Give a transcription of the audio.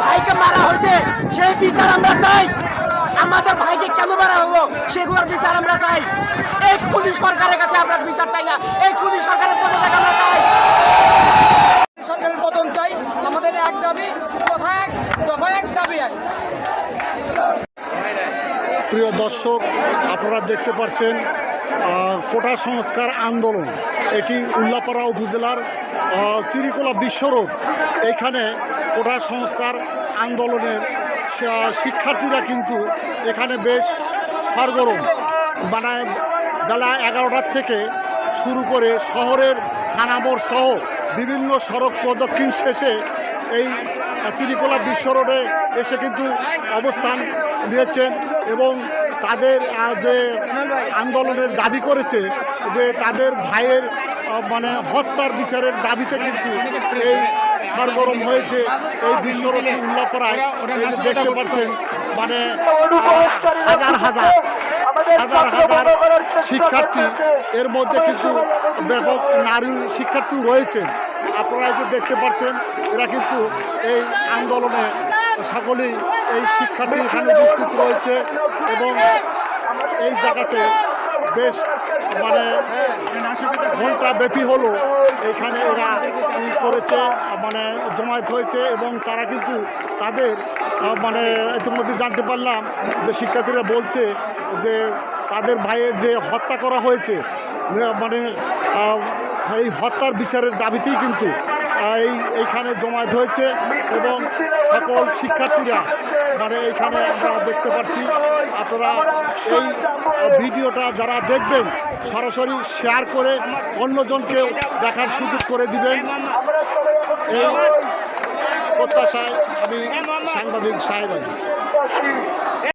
ভাইকে মারা হয়েছে সেই বিচার আমরা চাই। আমাদের ভাইকে কেন মারা হলো? সেগুলোর বিচার আমরা চাই। এই খুনি সরকারের কাছে আমরা বিচার চাই না। এই খুনি সরকারের পদত্যাগ আমরা চাই। সরকারের পতন চাই। আমাদের এক দাবি, কথা এক, দফা এক, দাবি এক। প্রিয় দর্শক, আপনারা দেখতে পাচ্ছেন কোটা সংস্কার আন্দোলন। এটি উল্লাপাড়া উপজেলার চিরিকোলা বিশ্ব রোড। এইখানে কোটা সংস্কার আন্দোলনের শিক্ষার্থীরা কিন্তু এখানে বেশ সরগরম। মানে বেলা এগারোটার থেকে শুরু করে শহরের থানামোড় সহ বিভিন্ন সড়ক প্রদক্ষিণ শেষে এই চিরিকোলা বিশ্ব রোডে এসে কিন্তু অবস্থান নিয়েছেন এবং তাদের যে আন্দোলনের দাবি করেছে যে তাদের ভাইয়ের মানে হত্যার বিচারের দাবিতে কিন্তু এই সরগরম হয়েছে। এই বিশ্ব রোড উল্লাপড়ায় দেখতে পাচ্ছেন মানে হাজার হাজার হাজার হাজার শিক্ষার্থী, এর মধ্যে কিছু ব্যাপক নারী শিক্ষার্থী রয়েছেন আপনারা যে দেখতে পাচ্ছেন, এরা কিন্তু এই আন্দোলনে সকলেই এই শিক্ষার্থী এখানে উপস্থিত রয়েছে এবং এই জায়গাতে বেশ মানে ঘণ্টা ব্যাপী হলো এখানে এরা করেছে মানে জমায়েত হয়েছে এবং তারা কিন্তু তাদের মানে ইতিমধ্যে জানতে পারলাম যে শিক্ষার্থীরা বলছে যে তাদের ভাইয়ের যে হত্যা করা হয়েছে মানে এই হত্যার বিচারের দাবিতেই কিন্তু এই, এইখানে জমায়েত হয়েছে এবং সকল শিক্ষার্থীরা মানে এইখানে আমরা দেখতে পাচ্ছি, আপনারা এই ভিডিওটা যারা দেখবেন, সরাসরি শেয়ার করে অন্যজনকে দেখার সুযোগ করে দিবেন। এই প্রত্যাশায় আমি সাংবাদিক সাহেব